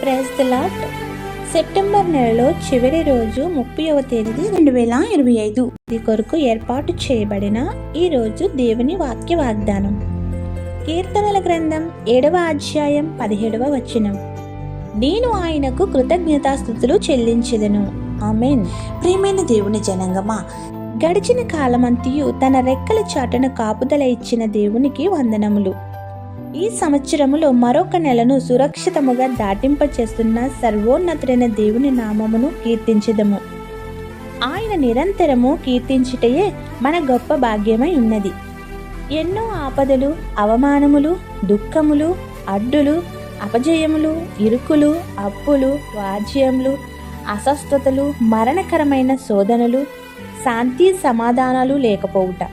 Praise the lot September నెలలో చివరి రోజు ముప్పైవ తేదీ రెండు వేల ఇరవై ఐదు. ఇది కొరకు ఏర్పాటు చేయబడిన ఈ రోజు దేవుని వాక్య వాగ్దానం. కీర్తనల గ్రంథం ఏడవ అధ్యాయం పదిహేడవ వచనం. నేను ఆయనకు కృతజ్ఞతాస్థుతులు చెల్లించదను. ఆమెన్. ప్రియమైన దేవుని జనంగమా గడిచిన కాలమంతియు తన రెక్కల చాటున కాపుదల ఇచ్చిన దేవునికి వందనములు. ఈ సంవత్సరములో మరొక నెలను సురక్షితముగా దాటింపచేస్తున్న సర్వోన్నతుడైన దేవుని నామమును కీర్తించదము. ఆయన నిరంతరము కీర్తించుటయే మన గొప్ప భాగ్యమై ఉన్నది. ఎన్నో ఆపదలు అవమానములు దుఃఖములు అడ్డులు అపజయములు ఇరుకులు అప్పులు వాజ్యములు అస్వస్థతలు మరణకరమైన శోధనలు శాంతి సమాధానాలు లేకపోవుట.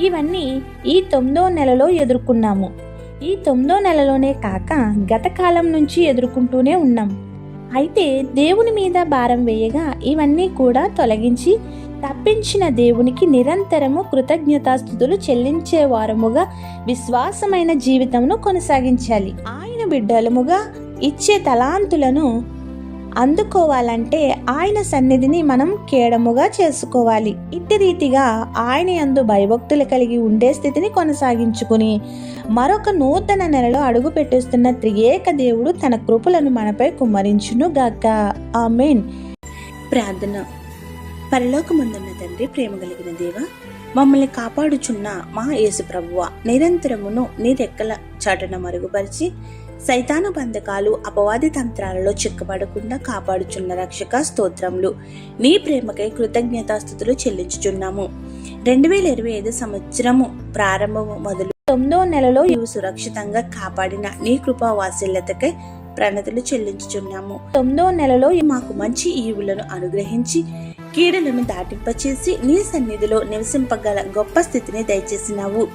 ఇవన్నీ ఈ తొమ్మిదో నెలలో ఎదుర్కొన్నాము. ఈ తొమ్మిదో నెలలోనే కాక గత కాలం నుంచి ఎదుర్కొంటూనే ఉన్నాం. అయితే దేవుని మీద భారం వేయగా ఇవన్నీ కూడా తొలగించి తప్పించిన దేవునికి నిరంతరము కృతజ్ఞతాస్థుతులు చెల్లించే వారముగా విశ్వాసమైన జీవితమును కొనసాగించాలి. ఆయన బిడ్డలముగా ఇచ్చే తలాంతులను అందుకోవాలంటే ఆయన సన్నిధిని మనం కేడముగా చేసుకోవాలి. ఇట్టి రీతిగా ఆయన యందు భయభక్తులు కలిగి ఉండే స్థితిని కొనసాగించుకుని మరొక నూతన నెలలో అడుగు పెట్టేస్తున్న త్రియేక దేవుడు తన కృపలను మనపై కుమ్మరించును గాక ఆమెన్. ప్రార్థన. పరలోకముందున్న తండ్రి ప్రేమ కలిగిన దేవ మమ్మల్ని కాపాడుచున్న మా యేసు ప్రభువ నిరంతరమును నీ రెక్కల చాటున మరుగుపరిచి సైతాను బంధకాలు అపవాది తంత్రాలలో చిక్కబడకుండా కాపాడుచున్న రక్షక స్తోత్రములు. నీ ప్రేమకై కృతజ్ఞతాస్థుతులు చెల్లించుచున్నాము. రెండు వేల ఇరవై ఐదు సంవత్సరము ప్రారంభము మొదలు తొమ్మిదో నెలలో ఇవి సురక్షితంగా కాపాడిన నీ కృపా వాత్సల్యతకై ప్రణతులు చెల్లించుచున్నాము. తొమ్మిదో నెలలో మాకు మంచి ఈవులను అనుగ్రహించి కీడులను దాటింపచేసి నీ సన్నిధిలో నివసింపగల గొప్ప స్థితిని దయచేసినావు.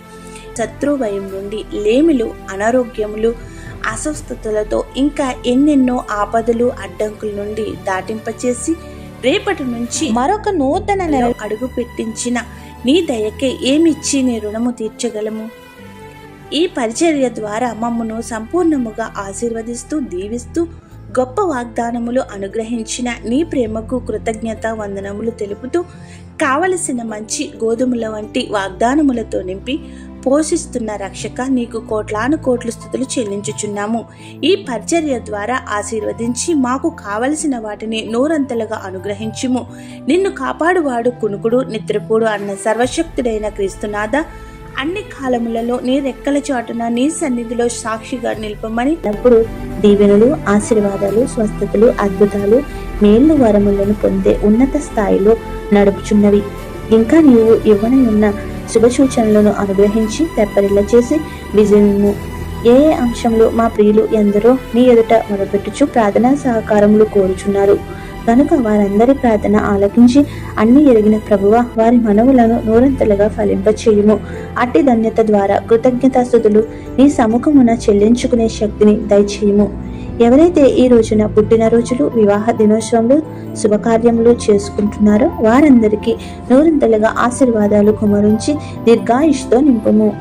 శత్రువయం నుండి లేమిలు అనారోగ్యములు అస్వస్థతలతో ఇంకా ఎన్నెన్నో ఆపదలు అడ్డంకుల నుండి దాటింపచేసి రేపటి నుంచి మరొక నూతన నెల అడుగు పెట్టించిన నీ దయకే ఏమిచ్చి నీ రుణము తీర్చగలము? ఈ పరిచర్య ద్వారా మమ్మను సంపూర్ణముగా ఆశీర్వదిస్తూ దీవిస్తూ గొప్ప వాగ్దానములు అనుగ్రహించిన నీ ప్రేమకు కృతజ్ఞత వందనములు తెలుపుతూ కావలసిన మంచి గోధుమల వంటి వాగ్దానములతో నింపి పోషిస్తున్న రక్షక నీకు కోట్లాను కోట్లు స్థుతులు చెల్లించుచున్నాము. ఈ పరిచర్య ద్వారా ఆశీర్వదించి మాకు కావలసిన వాటిని నూరంతలుగా అనుగ్రహించుము. నిన్ను కాపాడువాడు కునుకుడు నిద్రపోడు అన్న సర్వశక్తుడైన క్రీస్తునాథ అన్ని కాలములలో నీ రెక్కల చాటున నీ సన్నిధిలో సాక్షిగా నిలపమని అప్పుడు దీవెనలు ఆశీర్వాదాలు స్వస్థతలు అద్భుతాలు మేళ్ళు వరములను పొందే ఉన్నత స్థాయిలో నడుపుచున్నవి. ఇంకా నీవు ఇవ్వని ఉన్న శుభ సూచనలను అనుగ్రహించి తెప్పరిల్ల చేసి విజయము. ఏ ఏ అంశంలో మా ప్రియులు ఎందరో నీ ఎదుట మొదపెట్టుచు ప్రార్థనా సహకారములు కోరుచున్నారు. కనుక వారందరి ప్రార్థన ఆలకించి అన్ని ఎరిగిన ప్రభువ వారి మనవులను నూరంతలుగా ఫలింపచేయుము. అట్టి ధన్యత ద్వారా కృతజ్ఞతాస్థుతులు నీ సముఖమున చెల్లించుకునే శక్తిని దయచేయుము. ఎవరైతే ఈ రోజున పుట్టినరోజులు వివాహ దినోత్సవంలో శుభకార్యములు చేసుకుంటున్నారో వారందరికీ నూరంతలుగా ఆశీర్వాదాలు కుమరించి దీర్ఘాయుష్తో నింపుము.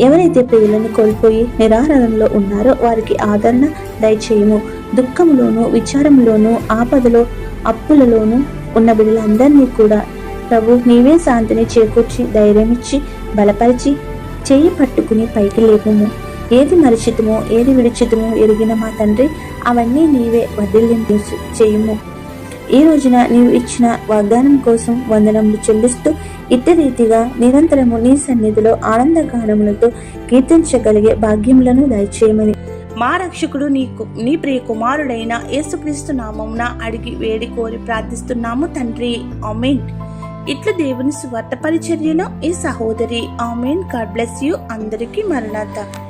ఎవరైతే ప్రియులను కోల్పోయి నిరాహారంలో ఉన్నారో వారికి ఆదరణ దయచేయము. దుఃఖంలోను విచారంలోను ఆపదలో అప్పులలోను ఉన్న బిడ్డలందరినీ కూడా ప్రభు నీవే శాంతిని చేకూర్చి ధైర్యమిచ్చి బలపరిచి చేయి పట్టుకుని పైకి లేపము. ఏది మరిచితుమో ఏది విడిచితుమో ఎరిగిన మా తండ్రి అవన్నీ నీవే వదిలింపు చేయుము. ఈ రోజున నీవు ఇచ్చిన వాగ్దానం కోసం వందనములు చెల్లిస్తూ ఇట్టి రీతిగా నిరంతరము నీ సన్నిధిలో ఆనందగానములతో కీర్తించగలిగే భాగ్యములను దయచేయమని. మా రక్షకుడు నీకు నీ ప్రియ కుమారుడైన యేసుక్రీస్తు నామమున అడిగి వేడి కోరి ప్రార్థిస్తున్నాము తండ్రి. ఆమెన్. ఇట్లు దేవుని స్వార్థ పరిచర్యలో ఈ సహోదరి ఆమెన్. God bless you. అందరికీ మరణాత.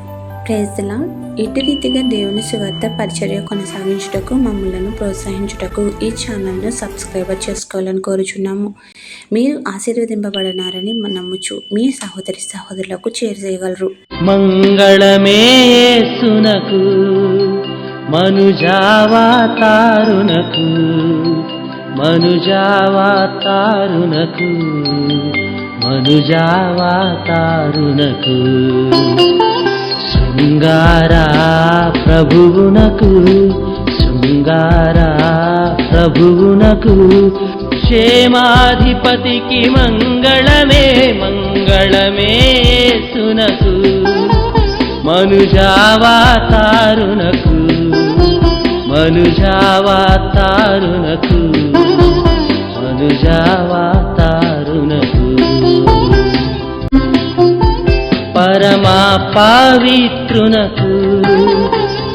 ప్రేజలా ఇటు రీతిగా దేవుని సువార్త పరిచర్య కొనసాగించుటకు మమ్మలను ప్రోత్సహించుటకు ఈ ఛానల్ను సబ్స్క్రైబర్ చేసుకోవాలని కోరుచున్నాము. మీరు ఆశీర్వదింపబడినారని నమ్ముచు మీ సహోదరి సహోదరులకు చేరజేయగలరు మంగళమేసునకు మనుజావాతారునకు మనుజావాతారునకు మనుజావాతారునకు. శృంగారా ప్రభువునకు శృంగారా ప్రభువునకు క్షేమాధిపతికి మంగళమే మంగళమే సునకు మనుజావాతారునకు మనుజావాతారునకు మనుజావా పరమా పవిత్రునకు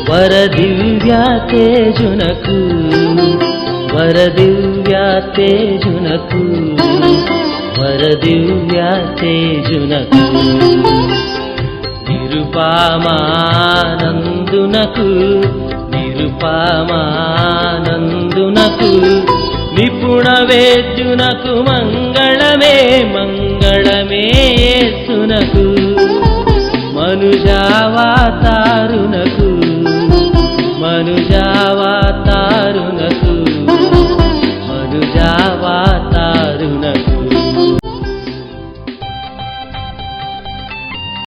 వరదివ్యా తేజునకు వరదివ్యా తేజునకు వరదివ్యా తేజునకు నిరుపామానందునకు నిరుపామానందునకు నిపుణ వేద్యునకు మంగళమే మంగళమే సునకు మనుజావా తారునకు మనుజ